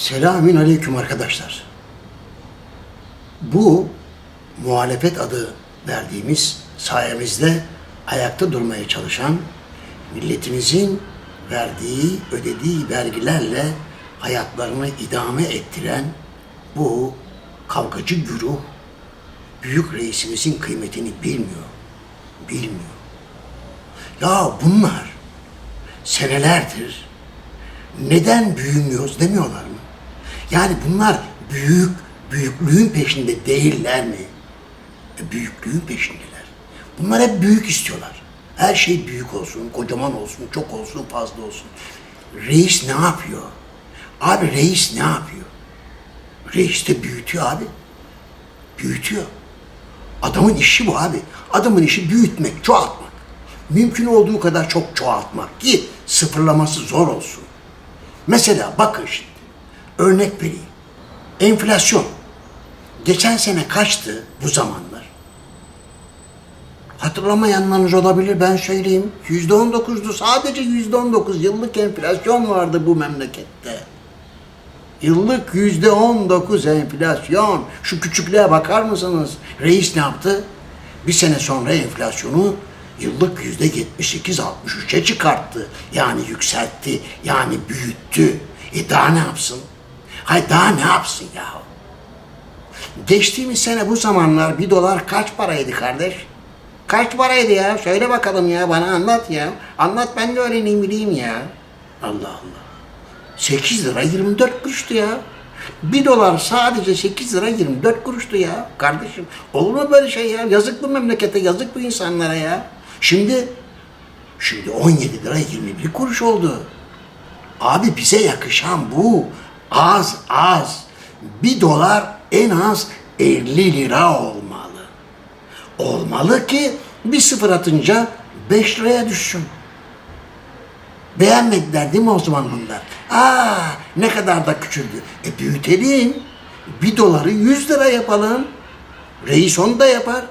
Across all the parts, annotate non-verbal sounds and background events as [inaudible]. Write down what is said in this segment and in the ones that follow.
Selamün aleyküm arkadaşlar. Bu muhalefet adı verdiğimiz sayemizde ayakta durmaya çalışan milletimizin verdiği, ödediği vergilerle hayatlarını idame ettiren bu kavgacı güruh büyük reisimizin kıymetini bilmiyor. Bilmiyor. Ya bunlar senelerdir neden büyümüyoruz demiyorlar? Yani bunlar büyük, büyüklüğün peşinde değiller mi? E, büyüklüğün peşindeler. Bunlar hep büyük istiyorlar. Her şey büyük olsun, kocaman olsun, çok olsun, fazla olsun. Reis ne yapıyor? Abi reis ne yapıyor? Reis de büyütüyor abi. Büyütüyor. Adamın işi bu abi. Adamın işi büyütmek, çoğaltmak. Mümkün olduğu kadar çok çoğaltmak ki sıfırlaması zor olsun. Mesela bakın şimdi, örnek vereyim. Enflasyon. Geçen sene kaçtı bu zamanlar? Hatırlamayanlarınız olabilir ben söyleyeyim. Yüzde on dokuzdu. Sadece yüzde on dokuz yıllık enflasyon vardı bu memlekette. Yıllık yüzde on dokuz enflasyon. Şu küçüklüğe bakar mısınız? Reis ne yaptı? Bir sene sonra enflasyonu yıllık yüzde yetmiş sekiz altmış üçe çıkarttı. Yani yükseltti. Yani büyüttü. E daha ne yapsın? Hay daha ne yapsın ya? Geçtiğimiz sene bu zamanlar bir dolar kaç paraydı kardeş? Kaç paraydı ya? Söyle bakalım ya bana anlat ya. Anlat ben de öğreneyim bileyim ya. Allah Allah. 8 lira 24 kuruştu ya. 1 dolar sadece 8 lira 24 kuruştu ya. Kardeşim olur mu böyle şey ya? Yazık bu memlekete, yazık bu insanlara ya. Şimdi, şimdi 17 lira 21 kuruş oldu. Abi bize yakışan bu. Az az. 1 dolar en az 50 lira olmalı. Olmalı ki bir sıfır atınca 5 liraya düşsün. Beğenmediler değil mi o zaman bunlar? Aa ne kadar da küçüldü. E büyütelim. Bir doları 100 lira yapalım. Reis onu da yapar.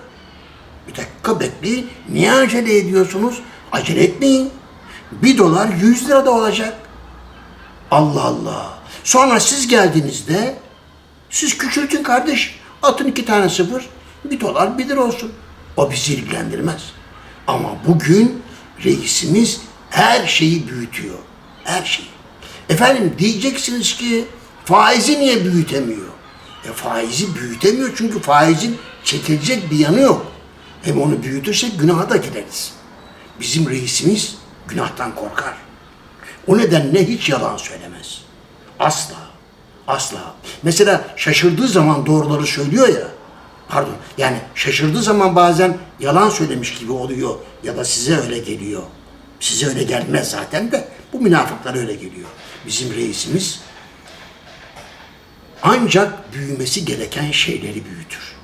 Bir dakika bekleyin. Niye acele ediyorsunuz? Acele etmeyin. Bir dolar 100 lira da olacak. Allah Allah. Sonra siz geldiğinizde siz küçültün kardeş. Atın iki tane sıfır. Bir dolar bir lira olsun. O bizi ilgilendirmez. Ama bugün reisimiz her şeyi büyütüyor. Her şeyi. Efendim diyeceksiniz ki faizi niye büyütemiyor? E faizi büyütemiyor çünkü faizin çekilecek bir yanı yok. Hem onu büyütürsek günaha da gireriz. Bizim reisimiz günahtan korkar. O nedenle hiç yalan söylemez. Asla. Asla. Mesela şaşırdığı zaman doğruları söylüyor ya. Pardon. Yani şaşırdığı zaman bazen yalan söylemiş gibi oluyor ya da size öyle geliyor. Size öyle gelmez zaten de bu münafıklara öyle geliyor. Bizim reisimiz ancak büyümesi gereken şeyleri büyütür.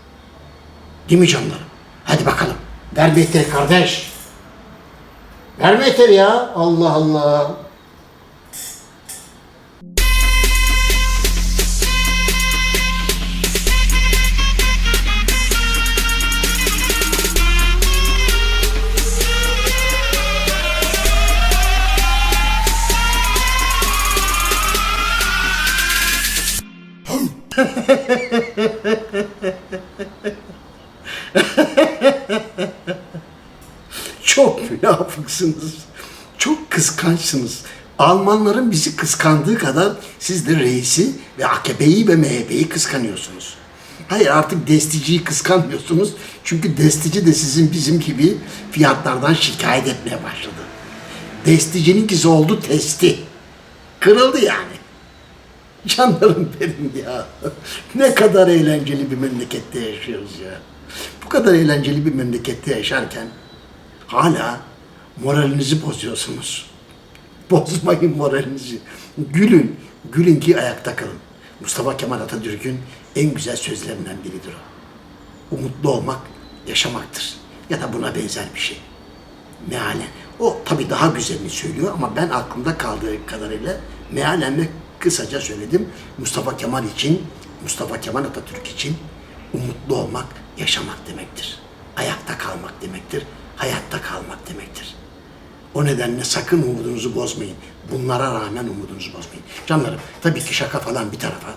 Değil mi canlarım? Hadi bakalım. Ver mehteri kardeş. Ver mehteri ya. Allah Allah. Münafıksınız. Çok kıskançsınız. Almanların bizi kıskandığı kadar siz de reisi ve AKP'yi ve MHP'yi kıskanıyorsunuz. Hayır artık desticiyi kıskanmıyorsunuz. Çünkü destici de sizin bizim gibi fiyatlardan şikayet etmeye başladı. Desticininkisi oldu testi. Kırıldı yani. Canlarım benim ya. Ne kadar eğlenceli bir memlekette yaşıyoruz ya. Bu kadar eğlenceli bir memlekette yaşarken hala moralinizi bozuyorsunuz. Bozmayın moralinizi. Gülün. Gülün ki ayakta kalın. Mustafa Kemal Atatürk'ün en güzel sözlerinden biridir o. Umutlu olmak yaşamaktır. Ya da buna benzer bir şey. Mealen. O tabii daha güzelini söylüyor ama ben aklımda kaldığı kadarıyla mealen kısaca söyledim. Mustafa Kemal için, Mustafa Kemal Atatürk için umutlu olmak yaşamak demektir. Ayakta kalmak demektir. Hayatta. O nedenle sakın umudunuzu bozmayın. Bunlara rağmen umudunuzu bozmayın. Canlarım tabii ki şaka falan bir tarafa.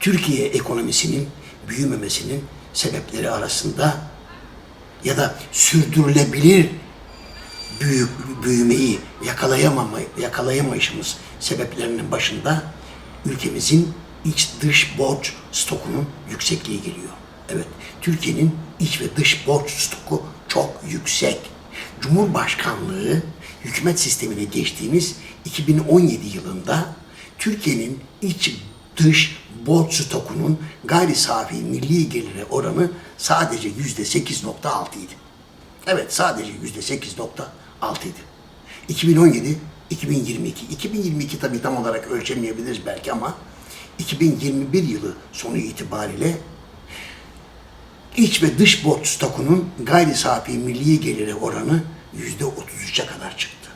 Türkiye ekonomisinin büyümemesinin sebepleri arasında ya da sürdürülebilir büyük büyümeyi yakalayamama, yakalayamayışımız sebeplerinin başında ülkemizin iç dış borç stokunun yüksekliği geliyor. Evet, Türkiye'nin iç ve dış borç stoku çok yüksek. Cumhurbaşkanlığı hükümet sistemine geçtiğimiz 2017 yılında Türkiye'nin iç dış borç stokunun gayri safi milli gelire oranı sadece yüzde 8.6 idi. Evet sadece yüzde 8.6 idi. 2017, 2022. 2022 tabii tam olarak ölçemeyebiliriz belki ama 2021 yılı sonu itibariyle iç ve dış borç stokunun gayri safi milli gelire oranı yüzde 33'e kadar çıktı.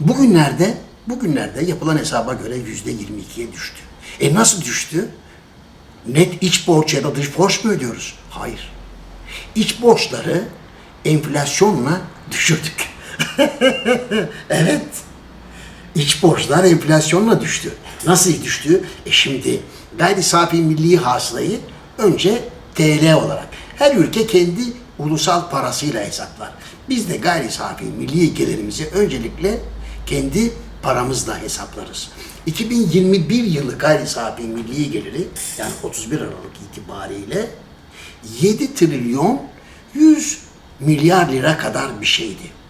Bugünlerde bugünlerde yapılan hesaba göre yüzde 22'ye düştü. E nasıl düştü? Net iç borç ya da dış borç mu ödüyoruz? Hayır. İç borçları enflasyonla düşürdük. [laughs] evet. İç borçlar enflasyonla düştü. Nasıl düştü? E şimdi gayri safi milli hasılayı önce TL olarak. Her ülke kendi ulusal parasıyla hesaplar. Biz de gayri safi milli gelirimizi öncelikle kendi paramızla hesaplarız. 2021 yılı gayri safi milli geliri yani 31 Aralık itibariyle 7 trilyon 100 milyar lira kadar bir şeydi.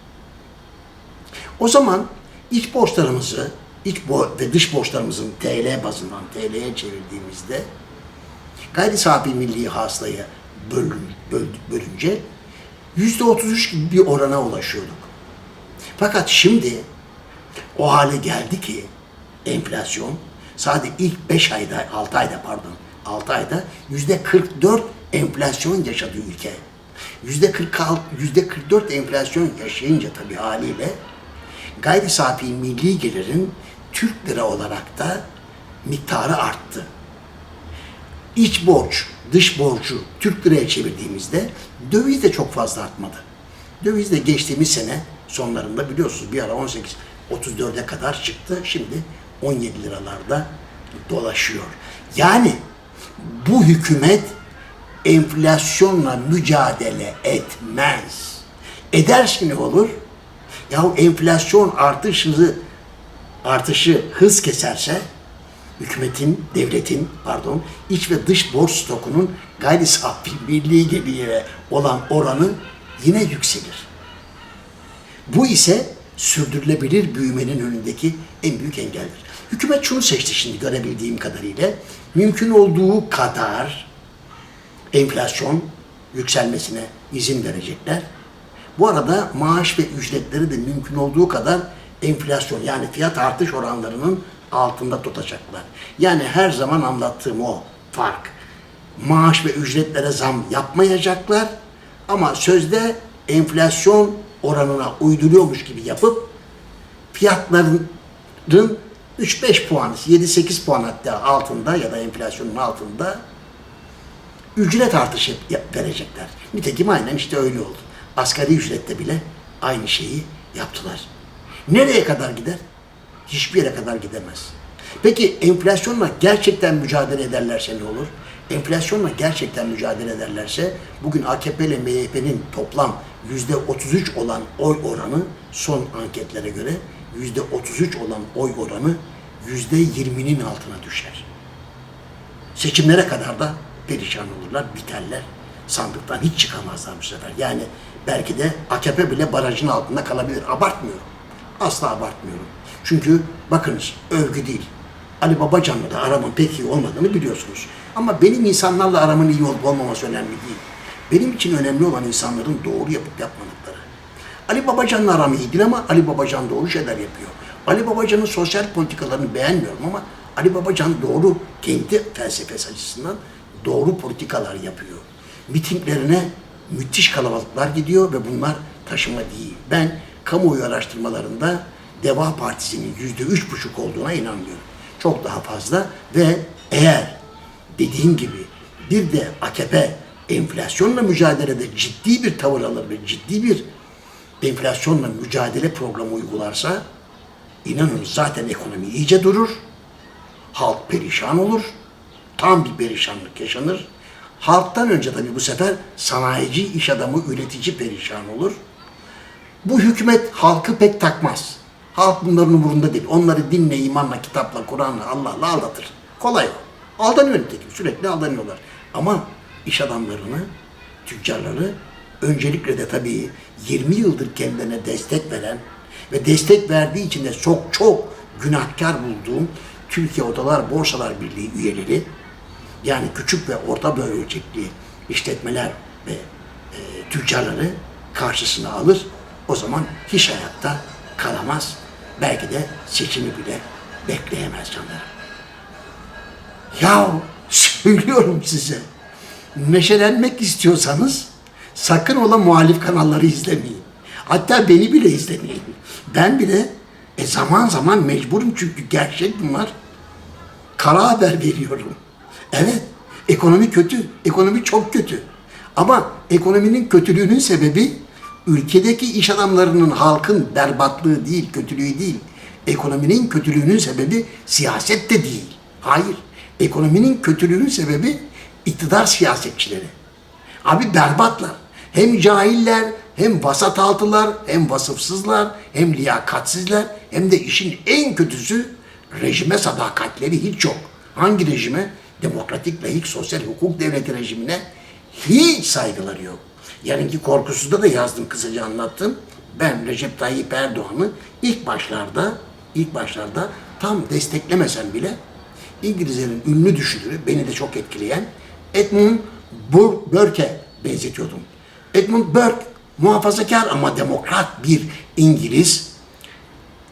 O zaman iç borçlarımızı iç bo ve dış borçlarımızın TL bazından TL'ye çevirdiğimizde gayri safi milli böl, bölünce yüzde 33 gibi bir orana ulaşıyorduk. Fakat şimdi o hale geldi ki enflasyon sadece ilk 5 ayda, 6 ayda pardon, 6 ayda yüzde 44 enflasyon yaşadı ülke. Yüzde 46, yüzde 44 enflasyon yaşayınca tabii haliyle gayri safi milli gelirin Türk lira olarak da miktarı arttı. İç borç, dış borcu Türk liraya çevirdiğimizde döviz de çok fazla artmadı. Döviz de geçtiğimiz sene sonlarında biliyorsunuz bir ara 18 34'e kadar çıktı. Şimdi 17 liralarda dolaşıyor. Yani bu hükümet enflasyonla mücadele etmez. Ederse ne olur? Yahu enflasyon artış hızı artışı hız keserse hükümetin, devletin pardon iç ve dış borç stokunun gayri safi milli gelire olan oranı yine yükselir. Bu ise sürdürülebilir büyümenin önündeki en büyük engeldir. Hükümet şunu seçti şimdi görebildiğim kadarıyla. Mümkün olduğu kadar enflasyon yükselmesine izin verecekler. Bu arada maaş ve ücretleri de mümkün olduğu kadar enflasyon yani fiyat artış oranlarının altında tutacaklar. Yani her zaman anlattığım o fark. Maaş ve ücretlere zam yapmayacaklar ama sözde enflasyon oranına uyduruyormuş gibi yapıp fiyatların 3-5 puan, 7-8 puan hatta altında ya da enflasyonun altında ücret artışı verecekler. Nitekim aynen işte öyle oldu. Asgari ücrette bile aynı şeyi yaptılar. Nereye kadar gider? Hiçbir yere kadar gidemez. Peki enflasyonla gerçekten mücadele ederlerse ne olur? Enflasyonla gerçekten mücadele ederlerse bugün AKP ile MHP'nin toplam yüzde 33 olan oy oranı son anketlere göre yüzde 33 olan oy oranı yüzde 20'nin altına düşer. Seçimlere kadar da perişan olurlar, biterler. Sandıktan hiç çıkamazlar bu sefer. Yani belki de AKP bile barajın altında kalabilir. Abartmıyorum. Asla abartmıyorum. Çünkü bakınız övgü değil. Ali Babacan'la da aramın pek iyi olmadığını biliyorsunuz. Ama benim insanlarla aramın iyi olup olmaması önemli değil. Benim için önemli olan insanların doğru yapıp yapmadıkları. Ali Babacan'la aram iyi değil ama Ali Babacan doğru şeyler yapıyor. Ali Babacan'ın sosyal politikalarını beğenmiyorum ama Ali Babacan doğru kendi felsefesi açısından doğru politikalar yapıyor. Mitinglerine müthiş kalabalıklar gidiyor ve bunlar taşıma değil. Ben kamuoyu araştırmalarında Deva Partisi'nin yüzde üç buçuk olduğuna inanmıyorum. Çok daha fazla ve eğer dediğim gibi bir de AKP enflasyonla mücadelede ciddi bir tavır alır ve ciddi bir enflasyonla mücadele programı uygularsa inanın zaten ekonomi iyice durur. Halk perişan olur. Tam bir perişanlık yaşanır. Halktan önce tabii bu sefer sanayici, iş adamı, üretici perişan olur. Bu hükümet halkı pek takmaz. Halk bunların umurunda değil. Onları dinle, imanla, kitapla, Kur'an'la, Allah'la aldatır. Kolay o. Aldanıyor nitekim. Sürekli aldanıyorlar. Ama iş adamlarını, tüccarları öncelikle de tabii 20 yıldır kendilerine destek veren ve destek verdiği için de çok çok günahkar bulduğum Türkiye Odalar Borsalar Birliği üyeleri yani küçük ve orta ölçekli işletmeler ve e, tüccarları karşısına alır. O zaman hiç hayatta kalamaz. Belki de seçimi bile bekleyemez canlarım. Ya söylüyorum size. Neşelenmek istiyorsanız sakın ola muhalif kanalları izlemeyin. Hatta beni bile izlemeyin. Ben bile e, zaman zaman mecburum çünkü gerçek bunlar. Kara haber veriyorum. Evet, ekonomi kötü. Ekonomi çok kötü. Ama ekonominin kötülüğünün sebebi ülkedeki iş adamlarının halkın berbatlığı değil, kötülüğü değil. Ekonominin kötülüğünün sebebi siyaset de değil. Hayır. Ekonominin kötülüğünün sebebi iktidar siyasetçileri. Abi berbatlar. Hem cahiller, hem vasat altılar, hem vasıfsızlar, hem liyakatsizler, hem de işin en kötüsü rejime sadakatleri hiç yok. Hangi rejime? Demokratik, layık, sosyal hukuk devleti rejimine hiç saygıları yok. Yarınki korkusuzda da yazdım kısaca anlattım. Ben Recep Tayyip Erdoğan'ı ilk başlarda ilk başlarda tam desteklemesem bile İngilizlerin ünlü düşünürü, beni de çok etkileyen Edmund Bur- Burke'e benzetiyordum. Edmund Burke muhafazakar ama demokrat bir İngiliz.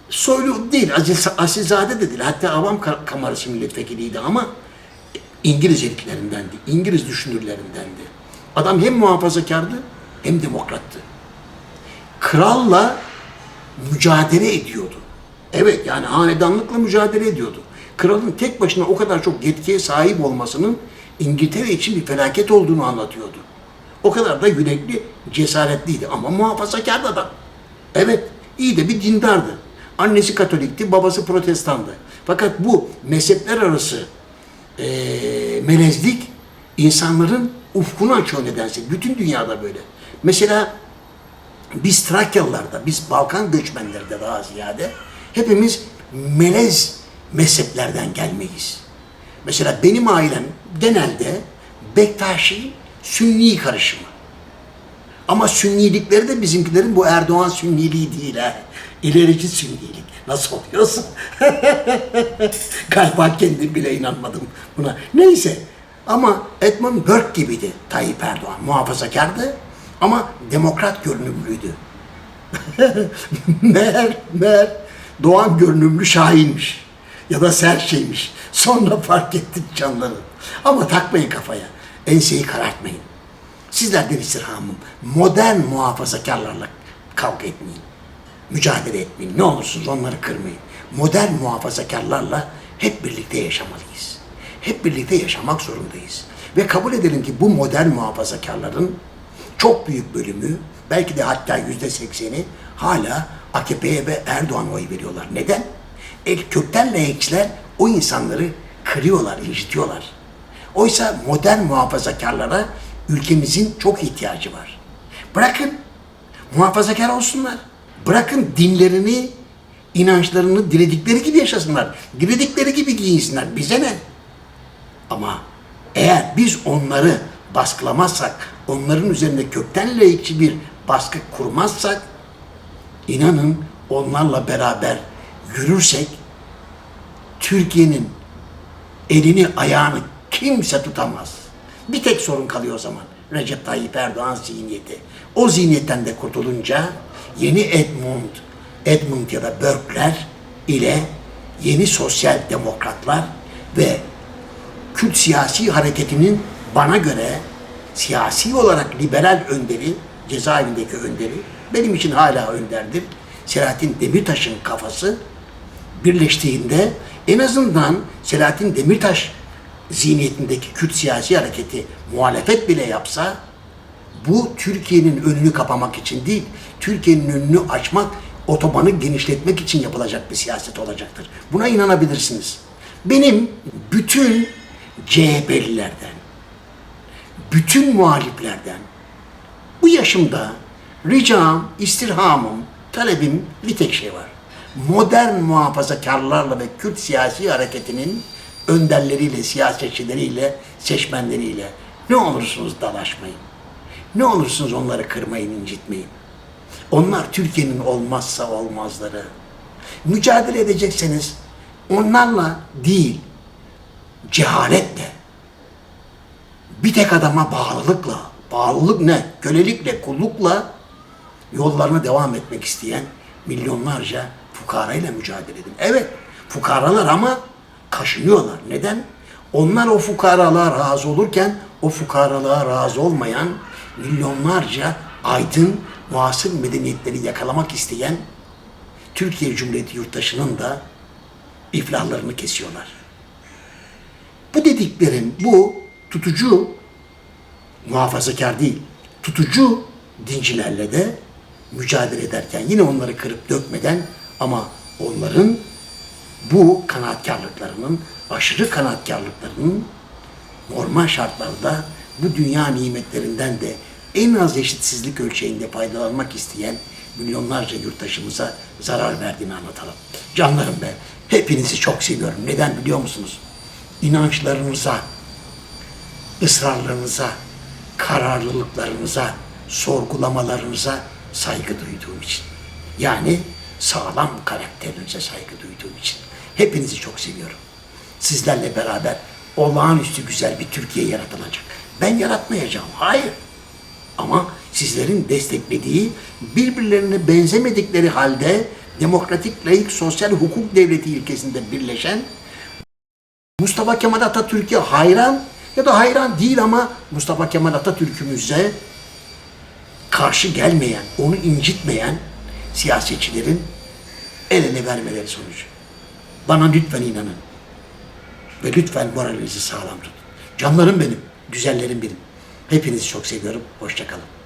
Soylu değil, asil, asilzade de değil. Hatta avam ka- kamerası milletvekiliydi ama İngiliz elitlerindendi, İngiliz düşünürlerindendi. Adam hem muhafazakardı hem demokrattı. Kralla mücadele ediyordu. Evet yani hanedanlıkla mücadele ediyordu. Kralın tek başına o kadar çok yetkiye sahip olmasının İngiltere için bir felaket olduğunu anlatıyordu. O kadar da yürekli, cesaretliydi ama muhafazakar da adam. Evet, iyi de bir dindardı. Annesi Katolikti, babası Protestandı. Fakat bu mezhepler arası eee melezlik insanların ufkunu açıyor nedense. Bütün dünyada böyle. Mesela biz Trakyalılarda, biz Balkan göçmenleri de daha ziyade hepimiz melez mezheplerden gelmeyiz. Mesela benim ailem genelde Bektaşi, Sünni karışımı. Ama sünnilikleri de bizimkilerin bu Erdoğan sünniliği değil ha. İlerici sünnilik. Nasıl oluyorsa. [laughs] Galiba kendim bile inanmadım buna. Neyse. Ama Edmund Burke gibiydi Tayyip Erdoğan. Muhafazakardı ama demokrat görünümlüydü. [laughs] meğer, meğer Doğan görünümlü Şahin'miş. Ya da Serçe'ymiş. Sonra fark ettik canları. Ama takmayın kafaya. Enseyi karartmayın. Sizlerden istirhamım. Modern muhafazakarlarla kavga etmeyin. Mücadele etmeyin. Ne olursunuz onları kırmayın. Modern muhafazakarlarla hep birlikte yaşamalıyız. Hep birlikte yaşamak zorundayız. Ve kabul edelim ki bu modern muhafazakarların çok büyük bölümü, belki de hatta yüzde sekseni hala AKP'ye ve Erdoğan'a oy veriyorlar. Neden? E, kökten layıkçılar o insanları kırıyorlar, incitiyorlar. Oysa modern muhafazakarlara ülkemizin çok ihtiyacı var. Bırakın muhafazakar olsunlar. Bırakın dinlerini, inançlarını diledikleri gibi yaşasınlar. Diledikleri gibi giyinsinler. Bize ne? Ama eğer biz onları baskılamazsak, onların üzerinde kökten layıkçı bir baskı kurmazsak, inanın onlarla beraber yürürsek, Türkiye'nin elini ayağını kimse tutamaz. Bir tek sorun kalıyor o zaman. Recep Tayyip Erdoğan zihniyeti. O zihniyetten de kurtulunca yeni Edmund, Edmund ya da Burke'ler ile yeni sosyal demokratlar ve Kürt siyasi hareketinin bana göre siyasi olarak liberal önderi, cezaevindeki önderi, benim için hala önderdir. Selahattin Demirtaş'ın kafası birleştiğinde en azından Selahattin Demirtaş zihniyetindeki Kürt siyasi hareketi muhalefet bile yapsa Bu Türkiye'nin önünü kapamak için değil, Türkiye'nin önünü açmak, otobanı genişletmek için yapılacak bir siyaset olacaktır. Buna inanabilirsiniz. Benim bütün CHP'lilerden, bütün muhaliflerden bu yaşımda ricam, istirhamım, talebim bir tek şey var. Modern muhafazakarlarla ve Kürt siyasi hareketinin önderleriyle, siyasetçileriyle, seçmenleriyle ne olursunuz dalaşmayın. Ne olursunuz onları kırmayın, incitmeyin. Onlar Türkiye'nin olmazsa olmazları. Mücadele edecekseniz onlarla değil, cehaletle, bir tek adama bağlılıkla, bağlılık ne? Kölelikle, kullukla yollarına devam etmek isteyen milyonlarca fukarayla mücadele edin. Evet, fukaralar ama kaşınıyorlar. Neden? Onlar o fukaralığa razı olurken o fukaralığa razı olmayan milyonlarca aydın, muasır medeniyetleri yakalamak isteyen Türkiye Cumhuriyeti yurttaşının da iflahlarını kesiyorlar. Bu dediklerim, bu tutucu muhafazakar değil, tutucu dincilerle de mücadele ederken yine onları kırıp dökmeden ama onların bu kanaatkarlıklarının, aşırı kanaatkarlıklarının normal şartlarda bu dünya nimetlerinden de en az eşitsizlik ölçeğinde faydalanmak isteyen milyonlarca yurttaşımıza zarar verdiğini anlatalım. Canlarım be, hepinizi çok seviyorum. Neden biliyor musunuz? İnançlarınıza, ısrarlarınıza, kararlılıklarınıza, sorgulamalarınıza saygı duyduğum için. Yani sağlam karakterinize saygı duyduğum için. Hepinizi çok seviyorum. Sizlerle beraber olağanüstü güzel bir Türkiye yaratılacak. Ben yaratmayacağım. Hayır. Ama sizlerin desteklediği, birbirlerine benzemedikleri halde demokratik, layık, sosyal hukuk devleti ilkesinde birleşen Mustafa Kemal Atatürk'e hayran ya da hayran değil ama Mustafa Kemal Atatürk'ümüze karşı gelmeyen, onu incitmeyen siyasetçilerin el ele vermeleri sonucu. Bana lütfen inanın. Ve lütfen moralinizi sağlam tutun. Canlarım benim, güzellerim benim. Hepinizi çok seviyorum. Hoşçakalın.